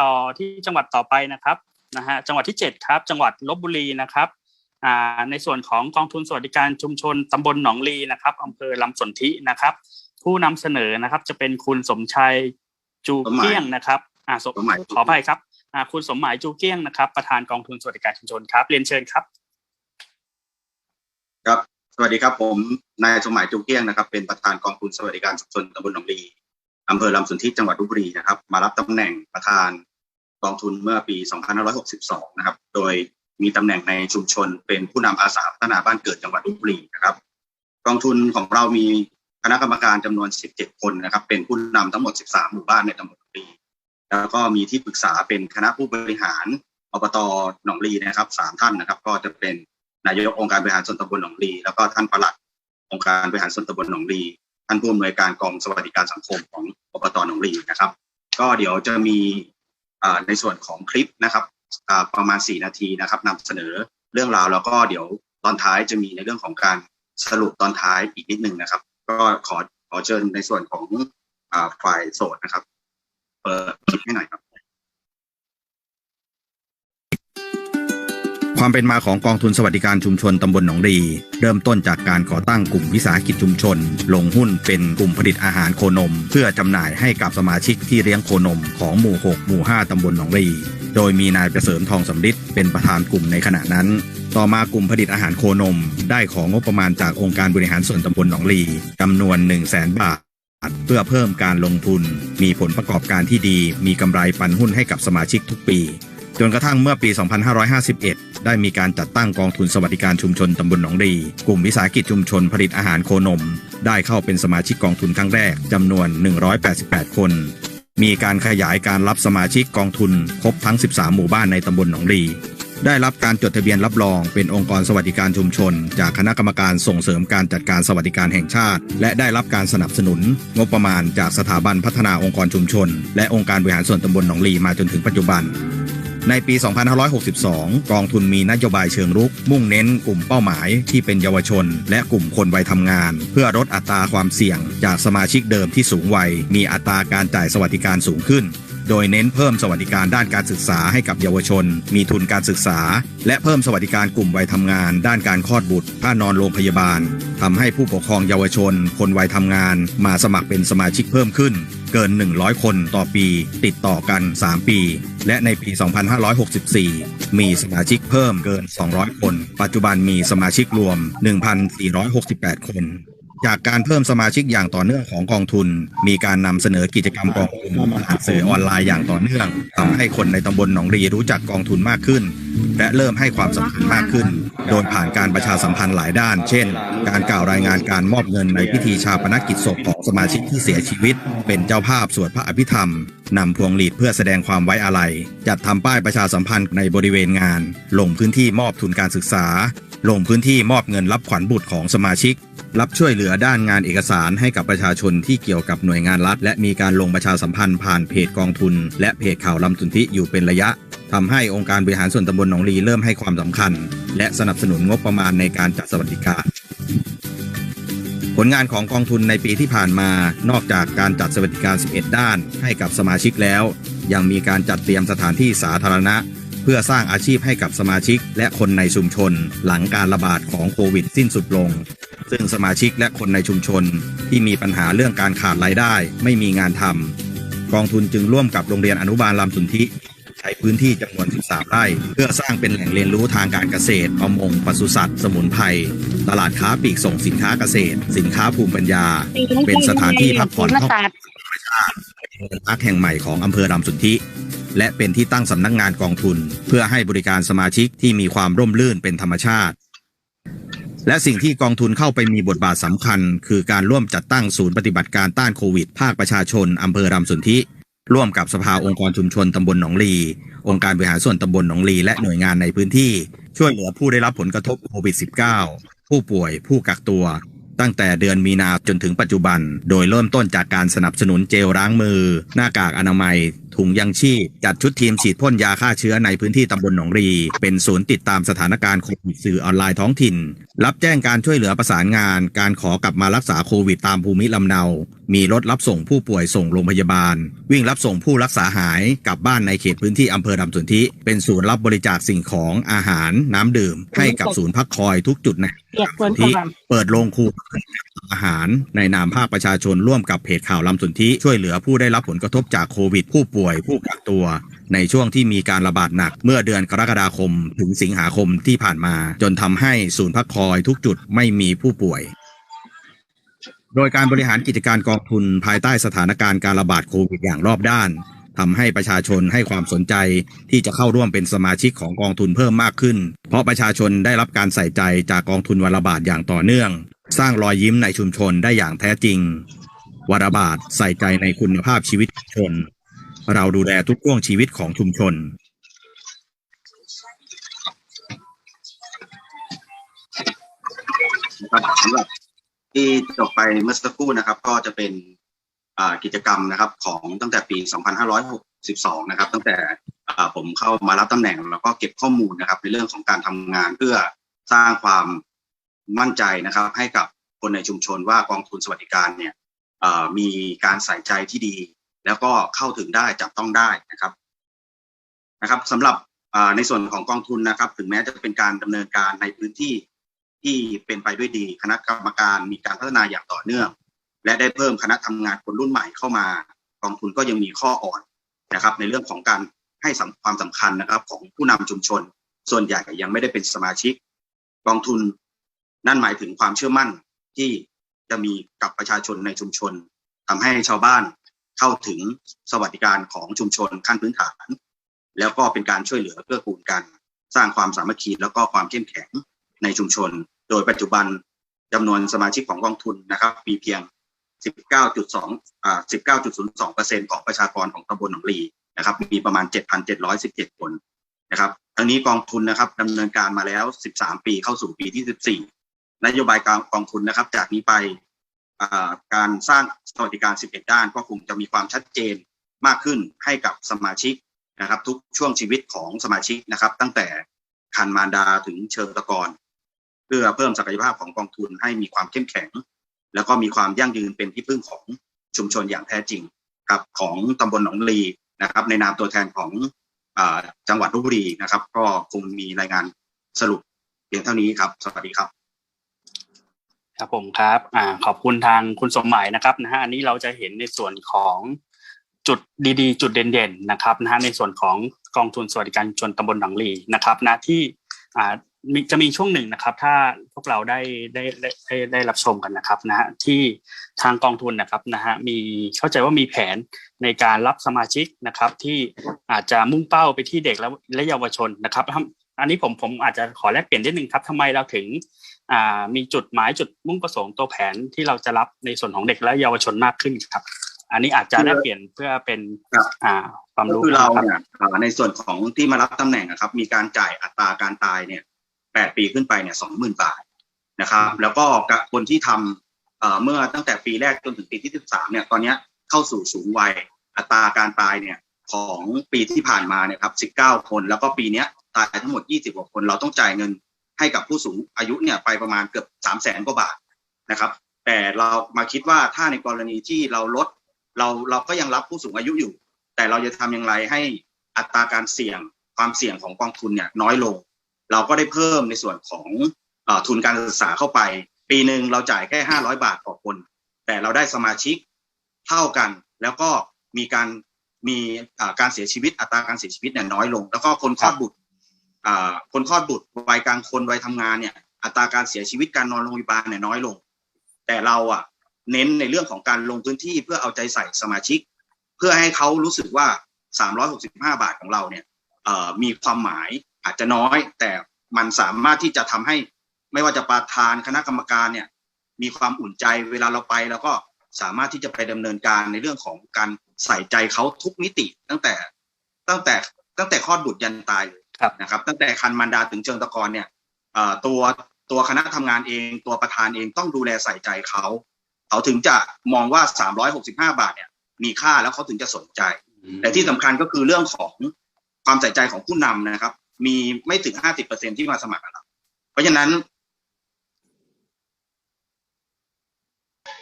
ต่อที่จังหวัดต่อไปนะครับนะฮะจังหวัดที่เจ็ดครับ จังหวัดลบบุรีนะครับอ่าในส่วนของกองทุนสวัสดิการชุมชนตำบลหนองลีนะครับอำเภอลำสนธินะครับ ผู้นำเสนอนะครับ จะเป็นคุณสมชัยจูเกี้ยงนะครับอ่าสมสมหมายขออภัยครับอ่าคุณสมหมายจูเกี้ยงนะครับ ประธานกองทุนสวัสดิการชุมชนครับ เรียนเชิญครับ ครับ สวัสดีครับผมนายสมหมายจูเกี้ยงนะครับ เป็นประธานกองทุนสวัสดิการชุมชนตำบลหนองลี อำเภอลำสนธิจังหวัดลบบุรีนะครับ มารับตำแหน่งประธานกองทุนเมื่อปี 2562 นะครับ โดยมีตำแหน่งในชุมชนเป็นผู้นำอาสาพัฒนาบ้านเกิดจังหวัดลบบุรีนะครับ กองทุนของเรามีคณะกรรมการจำนวน 17 คนนะครับ เป็นผู้นำทั้งหมด 13 หมู่บ้านในตำบลหนองลีแล้วก็มีที่ปรึกษาเป็นคณะผู้บริหารอบตหนองลีนะครับสามท่านนะครับ ก็จะเป็นนายกองค์การบริหารส่วนตำบลหนองลีแล้วก็ท่านประหลัดองค์การบริหารส่วนตำบลหนองลี ท่านผู้อำนวยการกองสวัสดิการสังคมของอบตหนองลีนะครับ ก็เดี๋ยวจะมีในส่วนของคลิปนะครับประมาณ 4 นาทีนะครับนำเสนอเรื่องราวแล้วก็เดี๋ยวตอนท้ายจะมีในเรื่องของการสรุปตอนท้ายอีกนิดนึงนะครับ ก็ขอขอเชิญในส่วนของอฝ่ายโสดนะครับ เปิดให้หน่อยครับ ความเป็นมาของกองทุนสวัสดิการชุมชนตำบลหนองรี เริ่มต้นจากการก่อตั้งกลุ่มวิสาหกิจชุมชน ลงหุ้นเป็นกลุ่มผลิตอาหารโคนม เพื่อจำหน่ายให้กับสมาชิกที่เลี้ยงโคนมของหมู่ 6 หมู่ 5 ตำบลหนองรี โดยมีนายประเสริมทองสำริดเป็นประธานกลุ่มในขณะนั้น ต่อมากลุ่มผลิตอาหารโคนม ได้ของงบประมาณจากองค์การบริหารส่วนตำบลหนองรีจำนวน 1 0 0 0 0แสนบาทเพื่อเพิ่มการลงทุน มีผลประกอบการที่ดี มีกำไรปันหุ้นให้กับสมาชิกทุกปี จนกระทั่งเมื่อปี 2551 ได้มีการจัดตั้งกองทุนสวัสดิการชุมชนตำบลหนองรี กลุ่มวิสาหกิจชุมชนผลิตอาหารโคนม ได้เข้าเป็นสมาชิกกองทุนครั้งแรกจำนวน 188 คน มีการขยายการรับสมาชิกกองทุนครบทั้ง 13 หมู่บ้านในตำบลหนองรีได้รับการจดทะเบียนรับรองเป็นองค์กรสวัสดิการชุมชน จากคณะกรรมการส่งเสริมการจัดการสวัสดิการแห่งชาติ และได้รับการสนับสนุน งบประมาณจากสถาบันพัฒนาองค์กรชุมชน และองค์การบริหารส่วนตำบลหนองลีมาจนถึงปัจจุบัน ในปี 2562 กองทุนมีนโยบายเชิงรุก มุ่งเน้นกลุ่มเป้าหมายที่เป็นเยาวชน และกลุ่มคนวัยทำงาน เพื่อลดอัตราความเสี่ยง จากสมาชิกเดิมที่สูงวัย มีอัตราการจ่ายสวัสดิการสูงขึ้น โดยเน้นเพิ่มสวัสดิการด้านการศึกษาให้กับเยาวชน มีทุนการศึกษา และเพิ่มสวัสดิการกลุ่มวัยทำงาน ด้านการคลอดบุตรค่านอนโรงพยาบาลทำให้ผู้ปกครองเยาวชน คนวัยทำงาน มาสมัครเป็นสมาชิกเพิ่มขึ้น เกิน 100 คนต่อปี ติดต่อกัน 3 ปี และในปี 2564 มีสมาชิกเพิ่มเกิน 200 คน ปัจจุบันมีสมาชิกรวม 1,468 คน จากการเพิ่มสมาชิกอย่างต่อเนื่องของกองทุน มีการนำเสนอกิจกรรมกองทุนผ่านสื่อออนไลน์อย่างต่อเนื่องทำให้คนในตำบลหนองรีรู้จักกองทุนมากขึ้น และเริ่มให้ความสำคัญมากขึ้น โดยผ่านการประชาสัมพันธ์หลายด้าน เช่น การกล่าวรายงานการมอบเงินในพิธีชาปนกิจศพของสมาชิกที่เสียชีวิต เป็นเจ้าภาพสวดพระอภิธรรมนำพวงหลีดเพื่อแสดงความไว้อาลัย จัดทำป้ายประชาสัมพันธ์ในบริเวณงาน ลงพื้นที่มอบทุนการศึกษา ลงพื้นที่มอบเงินรับขวัญบุตรของสมาชิก รับช่วยเหลือด้านงานเอกสารให้กับประชาชนที่เกี่ยวกับหน่วยงานรัฐ และมีการลงประชาสัมพันธ์ผ่านเพจกองทุน และเพจข่าวลำทุนทิอยู่เป็นระยะทำให้องค์การบริหารส่วนตำบลหนองลีเริ่มให้ความสำคัญ และสนับสนุนงบประมาณในการจัดสวัสดิการผลงานของกองทุนในปีที่ผ่านมา นอกจากการจัดสวัสดิการ 11 ด้าน ให้กับสมาชิกแล้ว ยังมีการจัดเตรียมสถานที่สาธารณะ เพื่อสร้างอาชีพให้กับสมาชิกและคนในชุมชน หลังการระบาดของโควิดสิ้นสุดลง ซึ่งสมาชิกและคนในชุมชน ที่มีปัญหาเรื่องการขาดรายได้ ไม่มีงานทำกองทุนจึงร่วมกับโรงเรียนอนุบาลลำสุนทิใช้พื้นที่จำนวน 13 ไร่ เพื่อสร้างเป็นแหล่งเรียนรู้ทางการเกษตร ประมงปศุสัตว์ สมุนไพร ตลาดค้าปลีกส่งสินค้าเกษตร สินค้าภูมิปัญญา เป็นสถานที่พักผ่อนท่องเที่ยวธรรมชาติเป็นพักแห่งใหม่ของอำเภอลำสุนทิ และเป็นที่ตั้งสำนักงานกองทุน เพื่อให้บริการสมาชิกที่มีความร่มรื่นเป็นธรรมชาติ และสิ่งที่กองทุนเข้าไปมีบทบาทสำคัญ คือการร่วมจัดตั้งศูนย์ปฏิบัติการต้านโควิด ภาคประชาชนอำเภอรำสุนทิร่วมกับสภาองค์กรชุมชนตำบลหนองลี องค์การบริหารส่วนตำบลหนองลี และหน่วยงานในพื้นที่ ช่วยเหลือผู้ได้รับผลกระทบโควิด -19 ผู้ป่วย ผู้กักตัว ตั้งแต่เดือนมีนาจนถึงปัจจุบัน โดยเริ่มต้นจากการสนับสนุนเจลล้างมือ หน้ากากอนามัย ถุงยังชีพ จัดชุดทีมฉีดพ่นยาฆ่าเชื้อในพื้นที่ตำบลหนองรี เป็นศูนย์ติดตามสถานการณ์โควิดสื่อออนไลน์ท้องถิ่น รับแจ้งการช่วยเหลือประสานงาน การขอกลับมารักษาโควิดตามภูมิลำเนา มีรถรับส่งผู้ป่วยส่งโรงพยาบาล วิ่งรับส่งผู้รักษาหายกลับบ้านในเขตพื้นที่อำเภอดำสนธิเป็นศูนย์รับบริจาคสิ่งของอาหาร น้ำดื่ม ให้กับศูนย์พักคอยทุกจุดในเปียกฝนที่ก่อนเปิดโรงครัวอาหาร ในนามภาคประชาชนร่วมกับเพจข่าวลำสนธิช่วยเหลือผู้ได้รับผลกระทบจากโควิดผู้ป่วยผู้กักตัว ในช่วงที่มีการระบาดหนัก เมื่อเดือนกรกฎาคม ถึงสิงหาคมที่ผ่านมา จนทำให้ศูนย์พักคอยทุกจุดไม่มีผู้ป่วย โดยการบริหารกิจการกองทุนภายใต้สถานการณ์การระบาดโควิดอย่างรอบด้านทำให้ประชาชนให้ความสนใจที่จะเข้าร่วมเป็นสมาชิกของกองทุนเพิ่มมากขึ้น เพราะประชาชนได้รับการใส่ใจจากกองทุนวันละบาทอย่างต่อเนื่อง สร้างรอยยิ้มในชุมชนได้อย่างแท้จริงวันละบาทใส่ใจในคุณภาพชีวิตชน เราดูแลทุกช่วงชีวิตของชุมชน นะครับสำหรับที่จบไปเมื่อสักครู่นะครับ ก็จะเป็นอ่ากิจกรรมนะครับ ของตั้งแต่ปี 2562 นะครับ ตั้งแต่อ่าผมเข้ามารับตำแหน่ง แล้วก็เก็บข้อมูลนะครับ ในเรื่องของการทำงานเพื่อสร้างความมั่นใจนะครับ ให้กับคนในชุมชนว่ากองทุนสวัสดิการเนี่ยอ่ามีการใส่ใจที่ดี แล้วก็เข้าถึงได้จับต้องได้นะครับนะครับสำหรับในส่วนของกองทุนนะครับ ถึงแม้จะเป็นการดำเนินการในพื้นที่ที่เป็นไปด้วยดีคณะกรรมการมีการพัฒนาอย่างต่อเนื่อง และได้เพิ่มคณะทำงานคนรุ่นใหม่เข้ามา กองทุนก็ยังมีข้ออ่อนนะครับ ในเรื่องของการให้ความสำคัญนะครับของผู้นำชุมชน ส่วนใหญ่ยังไม่ได้เป็นสมาชิก กองทุนนั่นหมายถึงความเชื่อมั่นที่จะมีกับประชาชนในชุมชนทำให้ชาวบ้าน เข้าถึงสวัสดิการของชุมชนขั้นพื้นฐาน แล้วก็เป็นการช่วยเหลือเกื้อกูลกัน สร้างความสามัคคีแล้วก็ความเข้มแข็งในชุมชน โดยปัจจุบันจำนวนสมาชิกของกองทุนนะครับ มีเพียง 19.2อ่า19.02เปอร์เซ็นต์ของประชากรของตำบลหนองลีนะครับ มีประมาณ 7,717 คนนะครับทั้งนี้กองทุนนะครับดำเนินการมาแล้ว 13 ปีเข้าสู่ปีที่ 14 นโยบายกองทุนนะครับ จากนี้ไป การสร้างสวัสดิการ 11 ด้าน ก็คงจะมีความชัดเจนมากขึ้นให้กับสมาชิกนะครับ ทุกช่วงชีวิตของสมาชิกนะครับ ตั้งแต่คันมารดาถึงเชิงตะกอนเพื่อเพิ่มศักยภาพของกองทุนให้มีความเข้มแข็ง แล้วก็มีความยั่งยืนเป็นที่พึ่งของชุมชนอย่างแท้จริงครับของตำบลหนองลีนะครับ ในนามตัวแทนของอจังหวัดลบบุรีนะครับ ก็คงมีรายงานสรุปเพียงเท่านี้ครับ สวัสดีครับ ครับผมครับอ่าขอบคุณทางคุณสมหมายนะครับนะฮะอันนี้เราจะเห็นในส่วนของจุดดีๆ จุดเด่นๆนะครับนะฮะในส่วนของกองทุนสวัสดิการชนตำบลหนองลีนะครับนะที่อ่ามีจะมีช่วงหนึ่งนะครับ ถ้าพวกเราได้ได้ได้ได้ได้รับชมกันนะครับนะฮะที่ทางกองทุนนะครับนะฮะมีเข้าใจว่ามีแผนในการรับสมาชิกนะครับ ที่อาจจะมุ่งเป้าไปที่เด็กและและเยาวชนนะครับ อันนี้ผมผมอาจจะขอแลกเปลี่ยนนิดนึงครับทำไมเราถึงอ่ามีจุดหมายจุดมุ่งประสงค์ตัวแผนที่เราจะรับในส่วนของเด็กและเยาวชนมากขึ้นครับ อันนี้อาจจะแลกเปลี่ยนเพื่อเป็นครับอ่าความก็รู้คือเราครับเนี่ยอ่าในส่วนของที่มารับตำแหน่งนะครับ มีการจ่ายอัตราการตายเนี่ยแปดปีขึ้นไปเนี่ยสองหมื่นบาทนะครับ แล้วก็กับคนที่ทำเอ่อเมื่อตั้งแต่ปีแรกจนถึงปีที่สิบสามเนี่ยตอนเนี้ยเข้าสู่สูงวัยอัตราการตายเนี่ย ของปีที่ผ่านมาเนี่ยครับสิบเก้าคน แล้วก็ปีนี้ตายทั้งหมดยี่สิบกว่าคน เราต้องจ่ายเงินให้กับผู้สูงอายุเนี่ยไปประมาณเกือบสามแสนกว่าบาทนะครับ แต่เรามาคิดว่าถ้าในกรณีที่เราลดเราเราก็ยังรับผู้สูงอายุอยู่ แต่เราจะทำอย่างไรให้อัตราการเสี่ยงความเสี่ยงของกองทุนเนี่ยน้อยลง เราก็ได้เพิ่มในส่วนของอทุนการศึกษาเข้าไป ปีหนึ่งเราจ่ายแค่ห้าร้อยบาทต่อคน แต่เราได้สมาชิกเท่ากัน แล้วก็มีการ มีอ่าการเสียชีวิตอัตราการเสียชีวิตเนี่ยน้อยลง แล้วก็คนคลอดบุตรอ่าคนคลอดบุตรวัยกลางคนวัยทำงานเนี่ยอัตราการเสียชีวิตการนอนโรงพยาบาลเนี่ยน้อยลง แต่เราอะเน้นในเรื่องของการลงพื้นที่เพื่อเอาใจใส่สมาชิก เพื่อให้เขารู้สึกว่า 365 บาทของเราเนี่ยเอ่อมีความหมายอาจจะน้อย แต่มันสามารถที่จะทำให้ไม่ว่าจะประธานคณะกรรมการเนี่ยมีความอุ่นใจเวลาเราไปแล้วก็ สามารถที่จะไปดำเนินการในเรื่องของการใส่ใจเขาทุกมิติ ตั้งแต่ตั้งแต่ตั้งแต่คลอดบุตรยันตายเลยครับนะครับ ตั้งแต่คันมารดาถึงเชิงตะกอนเนี่ยเอ่อตัวตัวคณะทำงานเอง ตัวประธานเองต้องดูแลใส่ใจเขาเขาถึงจะมองว่า 365 บาทเนี่ย มีค่าแล้วเขาถึงจะสนใจ แต่ที่สำคัญก็คือเรื่องของความใส่ใจของผู้นำนะครับ มีไม่ถึงห้าสิบเปอร์เซ็นที่มาสมัครกับเราเพราะฉะนั้น อ่า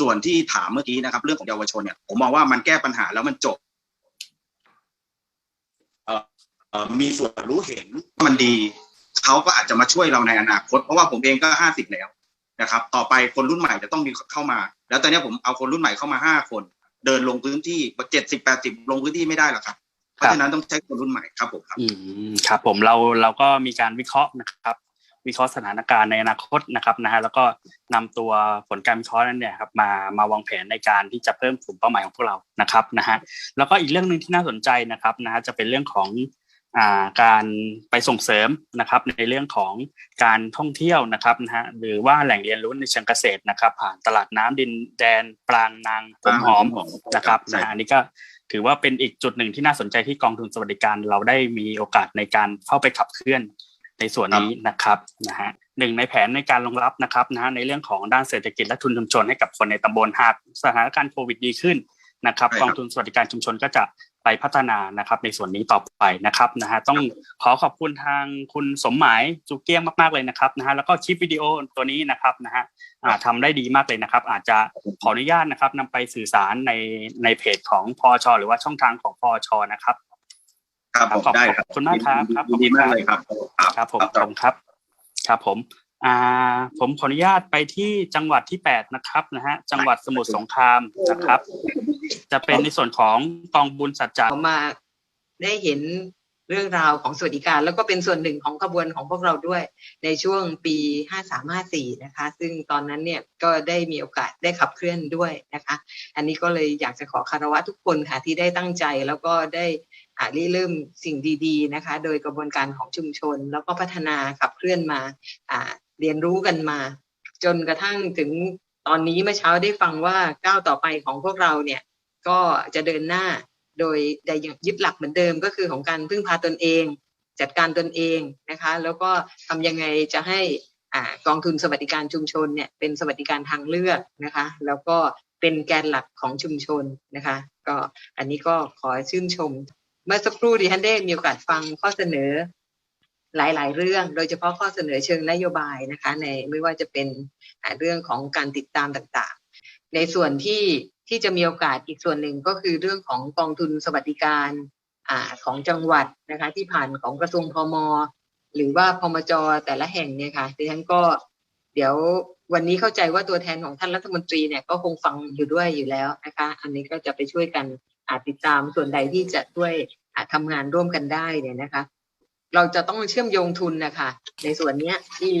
ส่วนที่ถามเมื่อกี้นะครับ เรื่องของเยาวชนเนี่ยผมมองว่ามันแก้ปัญหาแล้วมันจบอ่อเอ่อมีส่วนรู้เห็นว่ามันดีเขาก็อาจจะมาช่วยเราในอนาคต เพราะว่าผมเองก็ห้าสิบแล้วนะครับ ต่อไปคนรุ่นใหม่จะต้องมีเข้ามา แล้วตอนนี้ผมเอาคนรุ่นใหม่เข้ามาห้าคน เดินลงพื้นที่เจ็ดสิบแปดสิบลงพื้นที่ไม่ได้หรอกครับเพราะฉะนั้นต้องใช้คนรุ่นใหม่ครับผมครับอืมครับ ผมเราเราก็มีการวิเคราะห์นะครับ วิเคราะห์สถานการณ์ในอนาคตนะครับนะฮะแล้วก็นำตัวผลการวิเคราะห์นั้นเนี่ยครับมามาวางแผนในการที่จะเพิ่มกลุ่มเป้าหมายของพวกเรานะครับนะฮะแล้วก็อีกเรื่องหนึ่งที่น่าสนใจนะครับนะฮะจะเป็นเรื่องของอ่าการไปส่งเสริมนะครับในเรื่องของการท่องเที่ยวนะครับนะฮะหรือว่าแหล่งเรียนรู้ในเชิงเกษตรนะครับ ผ่านตลาดน้ำดินแดนปรางนางผมหอมนะครับใช่นะฮะอันนี้ก็ถือว่าเป็นอีกจุดหนึ่งที่น่าสนใจที่กองทุนสวัสดิการเราได้มีโอกาสในการเข้าไปขับเคลื่อน ในส่วนนี้นะครับนะฮะหนึ่งในแผนในการรองรับนะครับนะฮะในเรื่องของด้านเศรษฐกิจและทุนชุมชนให้กับคนในตำบลหากสถานการณ์โควิดดีขึ้นนะครับใช่ครับกองทุนสวัสดิการชุมชนก็จะไปพัฒนานะครับในส่วนนี้ต่อไปนะครับนะฮะต้องขอขอบคุณทางคุณสมหมายจุกเกี้ยงมากๆเลยนะครับนะฮะแล้วก็คลิปวิดีโอตัวนี้นะครับนะฮะอ่าทำได้ดีมากเลยนะครับ อาจจะขออนุญาตนะครับนำไปสื่อสารในในเพจของพอชหรือว่าช่องทางของพอชนะครับ ครับผมขอบได้ครับขอบคุณมากครับครับยินดีมากเลยครับครับผมผมครับ ครับผมอ่าผมขออนุญาตไปที่จังหวัดที่แปดนะครับนะฮะจังหวัดสมุทรสงครามนะครับ จะเป็นในส่วนของกองบุญสัจจะเรามาได้เห็นเรื่องราวของสวัสดิการ แล้วก็เป็นส่วนหนึ่งของขบวนของพวกเราด้วย ในช่วงปี 5354 นะคะ ซึ่งตอนนั้นเนี่ยก็ได้มีโอกาสได้ขับเคลื่อนด้วยนะคะ อันนี้ก็เลยอยากจะขอคารวะทุกคนค่ะที่ได้ตั้งใจแล้วก็ได้ อ่าริเริ่มสิ่งดีๆนะคะ โดยกระบวนการของชุมชน แล้วก็พัฒนาขับเคลื่อนมาเรียนรู้กันมา จนกระทั่งถึงตอนนี้เมื่อเช้าได้ฟังว่าก้าวต่อไปของพวกเราเนี่ยก็จะเดินหน้าโดยได้ยึดหลักเหมือนเดิมก็คือของการพึ่งพาตนเอง จัดการตนเองนะคะ แล้วก็ทำยังไงจะให้อ่ากองทุนสวัสดิการชุมชนเนี่ยเป็นสวัสดิการทางเลือกนะคะ แล้วก็เป็นแกนหลักของชุมชนนะคะ ก็อันนี้ก็ขอชื่นชม เมื่อสักครู่ดิฉันได้มีโอกาสฟังข้อเสนอหลาย ๆ เรื่อง โดยเฉพาะข้อเสนอเชิงนโยบายนะคะ ในไม่ว่าจะเป็นเรื่องของการติดตามต่างๆ ในส่วนที่ที่จะมีโอกาสอีกส่วนหนึ่งก็คือเรื่องของกองทุนสวัสดิการอ่าของจังหวัดนะคะที่ผ่านของกระทรวงพมหรือว่าพมจแต่ละแห่งเนี่ยค่ะดิฉันก็เดี๋ยววันนี้เข้าใจว่าตัวแทนของท่านรัฐมนตรีเนี่ยก็คงฟังอยู่ด้วยอยู่แล้วนะคะ อันนี้ก็จะไปช่วยกัน อาจติดตามส่วนใดที่จะช่วยอ่าทำงานร่วมกันได้เนี่ยนะคะ เราจะต้องเชื่อมโยงทุนนะคะ ในส่วนเนี้ยที่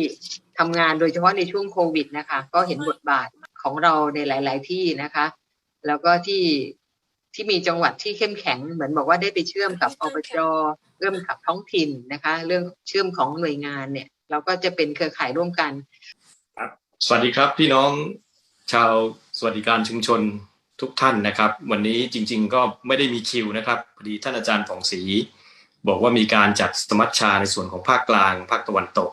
ทำงานโดยเฉพาะในช่วงโควิดนะคะ ก็เห็นบทบาทของเราในหลาย ๆ ที่นะคะ แล้วก็ที่ที่มีจังหวัดที่เข้มแข็งเหมือนบอกว่าได้ไปเชื่อมกับอบจเชื่อมกับท้องถิ่นนะคะ เรื่องเชื่อมของหน่วยงานเนี่ย เราก็จะเป็นเครือข่ายร่วมกันสวัสดีครับพี่น้องชาวสวัสดิการชุมชน ทุกท่านนะครับ วันนี้จริง ๆ ก็ไม่ได้มีคิวนะครับพอดีท่านอาจารย์ผ่องศรีบอกว่ามีการจัดสมัชชาในส่วนของภาคกลาง ภาคตะวันตก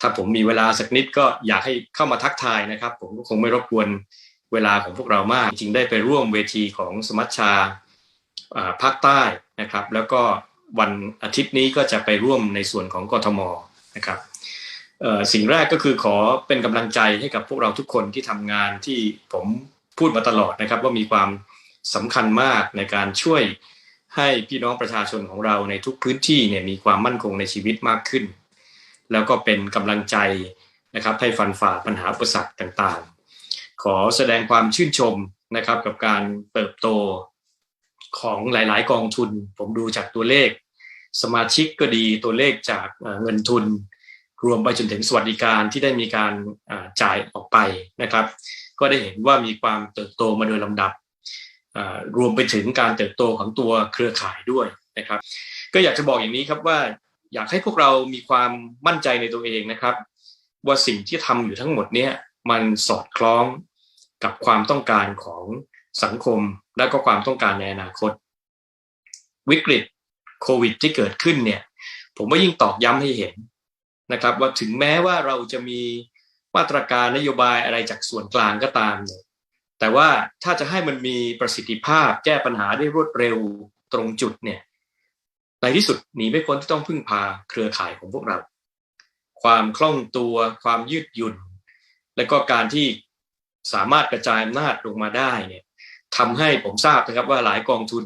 ถ้าผมมีเวลาสักนิดก็อยากให้เข้ามาทักทายนะครับ ผมก็คงไม่รบกวนเวลาของพวกเรามาก จริงได้ไปร่วมเวทีของสมัชชาภาคใต้นะครับ แล้วก็วันอาทิตย์นี้ก็จะไปร่วมในส่วนของกทมนะครับสิ่งแรกก็คือขอเป็นกำลังใจให้กับพวกเราทุกคนที่ทำงานที่ผม พูดมาตลอดนะครับ ว่ามีความสำคัญมากในการช่วยให้พี่น้องประชาชนของเราในทุกพื้นที่เนี่ยมีความมั่นคงในชีวิตมากขึ้น แล้วก็เป็นกำลังใจนะครับให้ฟันฝ่าปัญหาอุปสรรคต่างๆ ขอแสดงความชื่นชมนะครับกับการเติบโตของหลาย ๆ กองทุน ผมดูจากตัวเลข สมาชิกก็ดีตัวเลขจากเงินทุน รวมไปจนถึงสวัสดิการที่ได้มีการจ่ายออกไปนะครับ ก็ได้เห็นว่ามีความเติบโตมาโดยลำดับรวมไปถึงการเติบโตของตัวเครือข่ายด้วยนะครับ ก็อยากจะบอกอย่างนี้ครับว่าอยากให้พวกเรามีความมั่นใจในตัวเองนะครับ ว่าสิ่งที่ทำอยู่ทั้งหมดเนี้ยมันสอดคล้องกับความต้องการของสังคมและก็ความต้องการในอนาคต วิกฤตโควิดที่เกิดขึ้นเนี่ย ผมว่ายิ่งตอกย้ำให้เห็นนะครับ ว่าถึงแม้ว่าเราจะมี มาตรการนโยบายอะไรจากส่วนกลางก็ตามเนี่ยแต่ว่าถ้าจะให้มันมีประสิทธิภาพแก้ปัญหาได้รวดเร็วตรงจุดเนี่ยในที่สุดหนีไม่พ้นที่ต้องพึ่งพาเครือข่ายของพวกเรา ความคล่องตัวความยืดหยุ่น และก็การที่สามารถกระจายอำนาจลงมาได้เนี่ยทำให้ผมทราบนะครับว่าหลายกองทุน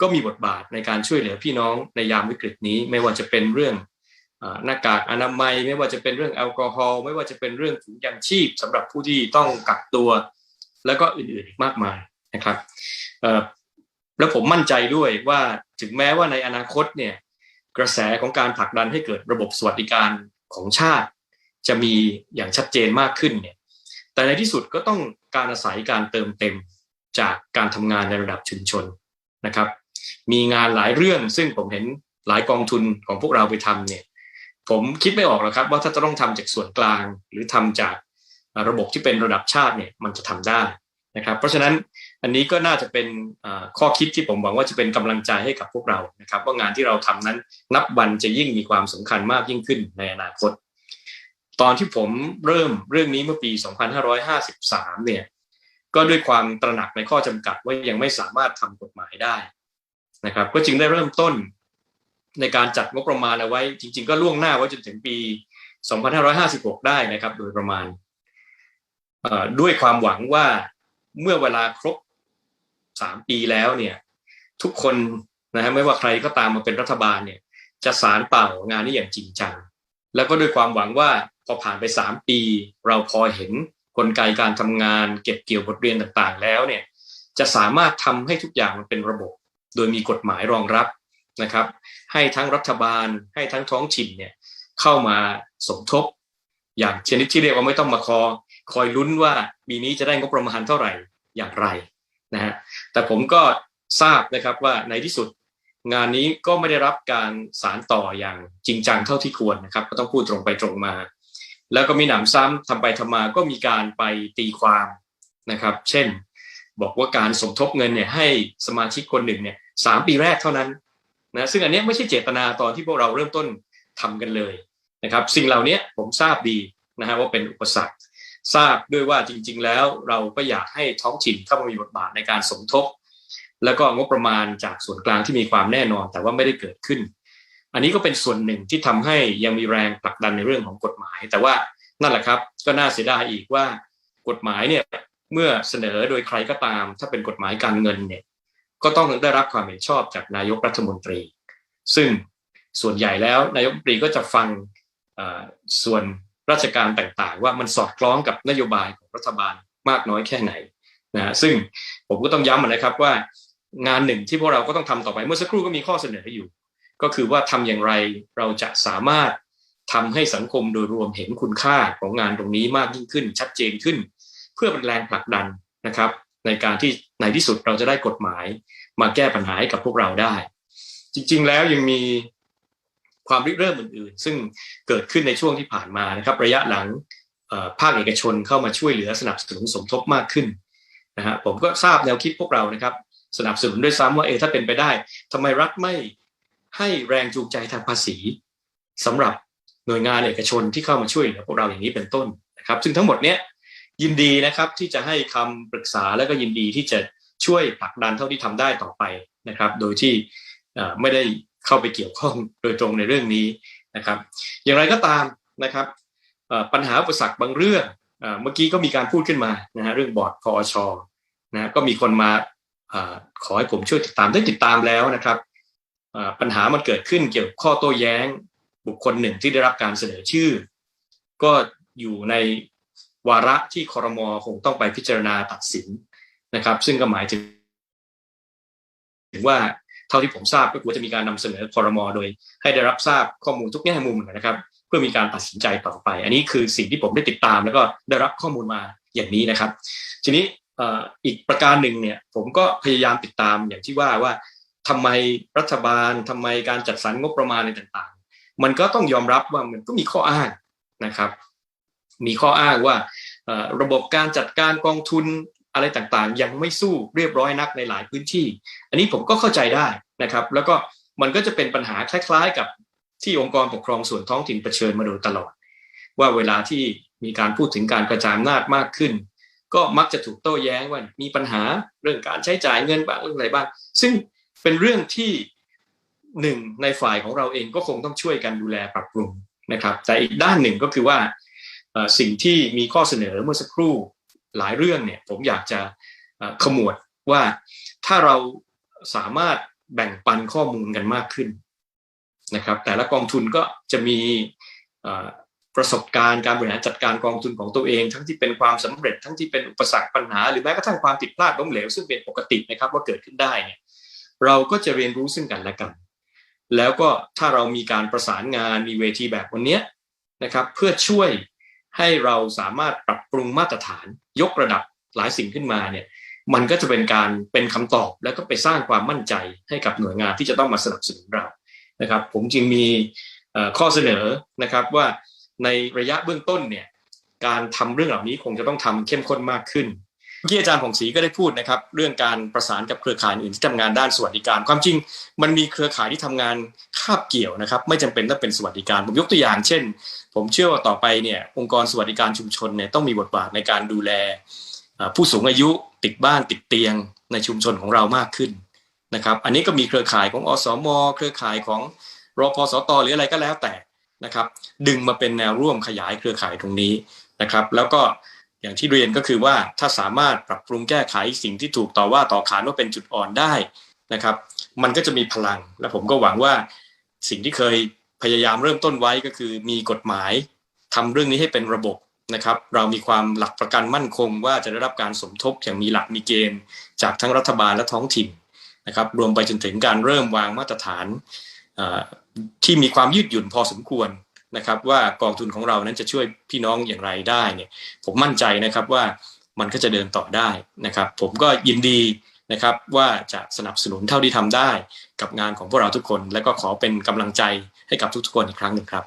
ก็มีบทบาทในการช่วยเหลือพี่น้องในยามวิกฤตนี้ ไม่ว่าจะเป็นเรื่อง หน้ากากอนามัย ไม่ว่าจะเป็นเรื่องแอลกอฮอล์ไม่ว่าจะเป็นเรื่องถุงยางชีพสำหรับผู้ที่ต้องกักตัว แล้วก็อื่นๆอีกมากมายนะครับแล้วผมมั่นใจด้วยว่าถึงแม้ว่าในอนาคตเนี่ยกระแสของการผลักดันให้เกิดระบบสวัสดิการของชาติ จะมีอย่างชัดเจนมากขึ้นเนี่ยแต่ในที่สุดก็ต้องการอาศัยการเติมเต็มจากการทำงานในระดับชุมชนนะครับ มีงานหลายเรื่องซึ่งผมเห็นหลายกองทุนของพวกเราไปทำเนี่ย ผมคิดไม่ออกหรอกครับ ว่าถ้าจะต้องทำจากส่วนกลาง หรือทำจากระบบที่เป็นระดับชาติเนี่ยมันจะทำได้นะครับ เพราะฉะนั้นอันนี้ก็น่าจะเป็นข้อคิดที่ผมหวังว่าจะเป็นกำลังใจให้กับพวกเรานะครับ ว่างานที่เราทำนั้นนับวันจะยิ่งมีความสำคัญมากยิ่งขึ้นในอนาคต ตอนที่ผมเริ่มเรื่องนี้เมื่อปี 2553 เนี่ยก็ด้วยความตระหนักในข้อจำกัดว่ายังไม่สามารถทำกฎหมายได้นะครับ ก็จึงได้เริ่มต้น ในการจัดงบประมาณเอาไว้ จริง ๆ ก็ล่วงหน้าไว้จนถึงปี 2556 ได้นะครับ โดยประมาณด้วยความหวังว่าเมื่อเวลาครบสามปีแล้วเนี่ย ทุกคนนะฮะไม่ว่าใครก็ตามมาเป็นรัฐบาลเนี่ย จะสารเป่างานนี้อย่างจริงจัง แล้วก็ด้วยความหวังว่าพอผ่านไปสามปี เราพอเห็นกลไกการทำงาน เก็บเกี่ยวบทเรียนต่างๆ แล้วเนี่ยจะสามารถทำให้ทุกอย่างมันเป็นระบบ โดยมีกฎหมายรองรับนะครับ ให้ทั้งรัฐบาล ให้ทั้งท้องถิ่นเนี่ยเข้ามาสมทบ อย่างชนิดที่เรียกว่าไม่ต้องมาคอคอยลุ้นว่าปีนี้จะได้งบประมาณเท่าไหร่อย่างไรนะฮะแต่ผมก็ทราบนะครับว่าในที่สุดงานนี้ก็ไม่ได้รับการสารต่ออย่างจริงจังเท่าที่ควรนะครับ ก็ต้องพูดตรงไปตรงมา แล้วก็มีหนำซ้ำทำไปทำมาก็มีการไปตีความนะครับ เช่น บอกว่าการสมทบเงินเนี่ยให้สมาชิกคนหนึ่งเนี่ยสามปีแรกเท่านั้น นะซึ่งอันนี้ไม่ใช่เจตนาตอนที่พวกเราเริ่มต้นทำกันเลยนะครับ สิ่งเหล่านี้ผมทราบดีนะฮะว่าเป็นอุปสรรค ทราบด้วยว่าจริง ๆ แล้วเราก็อยากให้ท้องถิ่นเข้ามามีบทบาทในการสมทบ แล้วก็งบประมาณจากส่วนกลางที่มีความแน่นอน แต่ว่าไม่ได้เกิดขึ้น อันนี้ก็เป็นส่วนหนึ่งที่ทำให้ยังมีแรงผลักดันในเรื่องของกฎหมาย แต่ว่านั่นแหละครับ ก็น่าเสียดายอีกว่ากฎหมายเนี่ยเมื่อเสนอโดยใครก็ตาม ถ้าเป็นกฎหมายการเงินเนี่ย ก็ต้องได้รับความเห็นชอบจากนายกรัฐมนตรี ซึ่งส่วนใหญ่แล้วนายกรัฐมนตรีก็จะฟังส่วนราชการต่างๆ ว่ามันสอดคล้องกับนโยบายของรัฐบาลมากน้อยแค่ไหนนะซึ่งผมก็ต้องย้ำนะครับว่างานหนึ่งที่พวกเราก็ต้องทำต่อไปเมื่อสักครู่ก็มีข้อเสนออยู่ ก็คือว่าทำอย่างไรเราจะสามารถทำให้สังคมโดยรวมเห็นคุณค่าของงานตรงนี้มากยิ่งขึ้น ชัดเจนขึ้น เพื่อเป็นแรงผลักดันนะครับ ในการที่ในที่สุดเราจะได้กฎหมาย มาแก้ปัญหาให้กับพวกเราได้ จริง ๆ แล้วยังมีความริเริ่มอื่น ๆ ซึ่งเกิดขึ้นในช่วงที่ผ่านมานะครับ ระยะหลังภาคเอกชนเข้ามาช่วยเหลือสนับสนุนสมทบมากขึ้นนะฮะผมก็ทราบแนวคิดพวกเรานะครับ สนับสนุนด้วยซ้ำว่าเออถ้าเป็นไปได้ทำไมรัฐไม่ให้แรงจูงใจทางภาษีสำหรับหน่วยงานเอกชนที่เข้ามาช่วยเหลือพวกเราอย่างนี้เป็นต้นนะครับ ซึ่งทั้งหมดเนี้ย ยินดีนะครับที่จะให้คำปรึกษาและก็ยินดีที่จะช่วยผลักดันเท่าที่ทำได้ต่อไปนะครับ โดยที่ไม่ได้เข้าไปเกี่ยวข้องโดยตรงในเรื่องนี้นะครับ อย่างไรก็ตามนะครับปัญหาอุปสรรคบางเรื่องเมื่อกี้ก็มีการพูดขึ้นมานะฮะเรื่องบอร์ดพอชนะก็มีคนมาขอให้ผมช่วยติดตามได้ติดตามแล้วนะครับปัญหามันเกิดขึ้นเกี่ยวกับข้อโต้แย้ง บุคคลหนึ่งที่ได้รับการเสนอชื่อ ก็อยู่ใน วาระที่คอรมอคงต้องไปพิจารณาตัดสินนะครับ ซึ่งก็หมายถึงถึงว่าเท่าที่ผมทราบก็ควรจะมีการนำเสนอคอรมอโดย ให้ได้รับทราบข้อมูลทุกแง่มุมนะครับ เพื่อมีการตัดสินใจต่อไป อันนี้คือสิ่งที่ผมได้ติดตาม แล้วก็ได้รับข้อมูลมาอย่างนี้นะครับ ทีนี้อีกประการหนึ่งเนี่ยผมก็พยายามติดตามอย่างที่ว่าว่าทำไมรัฐบาลทำไมการจัดสรรงบประมาณอะไรต่างๆ มันก็ต้องยอมรับว่ามันก็มีข้ออ้างนะครับ มีข้ออ้างว่าระบบการจัดการกองทุนอะไรต่างๆ ยังไม่สู้เรียบร้อยนักในหลายพื้นที่ อันนี้ผมก็เข้าใจได้นะครับ แล้วก็มันก็จะเป็นปัญหาคล้ายๆ กับที่องค์กรปกครองส่วนท้องถิ่นเผชิญมาโดยตลอด ว่าเวลาที่มีการพูดถึงการกระจายอำนาจมากขึ้น ก็มักจะถูกโต้แย้งว่ามีปัญหาเรื่องการใช้จ่ายเงินบ้างเรื่องอะไรบ้าง ซึ่งเป็นเรื่องที่หนึ่งในฝ่ายของเราเองก็คงต้องช่วยกันดูแลปรับปรุงนะครับ แต่อีกด้านหนึ่งก็คือว่า สิ่งที่มีข้อเสนอเมื่อสักครู่หลายเรื่องเนี่ยผมอยากจะขมวดว่าถ้าเราสามารถแบ่งปันข้อมูลกันมากขึ้นนะครับ แต่ละกองทุนก็จะมีประสบการณ์การบริหารจัดการกองทุนของตัวเอง ทั้งที่เป็นความสำเร็จทั้งที่เป็นอุปสรรคปัญหา หรือแม้กระทั่งความผิดพลาดล้มเหลวซึ่งเป็นปกตินะครับว่าเกิดขึ้นได้เนี่ยเราก็จะเรียนรู้ซึ่งกันและกัน แล้วก็ถ้าเรามีการประสานงานมีเวทีแบบวันนี้นะครับ เพื่อช่วย ให้เราสามารถปรับปรุงมาตรฐานยกระดับหลายสิ่งขึ้นมาเนี่ยมันก็จะเป็นการเป็นคำตอบแล้วก็ไปสร้างความมั่นใจให้กับหน่วยงานที่จะต้องมาสนับสนุนเรานะครับ ผมจึงมีข้อเสนอนะครับว่าในระยะเบื้องต้นเนี่ยการทำเรื่องเหล่านี้คงจะต้องทำเข้มข้นมากขึ้น มื่อกี้อาจารย์ผงศรีก็ได้พูดนะครับ เรื่องการประสานกับเครือข่ายอื่นที่ทำงานด้านสวัสดิการ ความจริงมันมีเครือข่ายที่ทำงานคาบเกี่ยวนะครับ ไม่จำเป็นต้องเป็นสวัสดิการ ผมยกตัวอย่าง เช่น ผมเชื่อว่าต่อไปเนี่ยองค์กรสวัสดิการชุมชนเนี่ยต้องมีบทบาทในการดูแล ผู้สูงอายุติดบ้านติดเตียงในชุมชนของเรามากขึ้นนะครับอันนี้ก็มีเครือข่ายของอสม เครือข่ายของรพสตหรืออะไรก็แล้วแต่นะครับ ดึงมาเป็นแนวร่วมขยายเครือข่ายตรงนี้นะครับ แล้วก็ อย่างที่เรียนก็คือว่าถ้าสามารถปรับปรุงแก้ไขสิ่งที่ถูกต่อว่าต่อขานว่าเป็นจุดอ่อนได้นะครับ มันก็จะมีพลัง และผมก็หวังว่าสิ่งที่เคยพยายามเริ่มต้นไว้ก็คือมีกฎหมายทำเรื่องนี้ให้เป็นระบบนะครับ เรามีความหลักประกันมั่นคง ว่าจะได้รับการสมทบอย่างมีหลักมีเกณฑ์ จากทั้งรัฐบาลและท้องถิ่นนะครับ รวมไปจนถึงการเริ่มวางมาตรฐานที่มีความยืดหยุ่นพอสมควร นะครับว่ากองทุนของเรานั้นจะช่วยพี่น้องอย่างไรได้เนี่ยผมมั่นใจนะครับว่ามันก็จะเดินต่อได้นะครับ ผมก็ยินดีนะครับว่าจะสนับสนุนเท่าที่ทำได้กับงานของพวกเราทุกคน และก็ขอเป็นกำลังใจให้กับทุกๆคนอีกครั้งหนึ่งครับ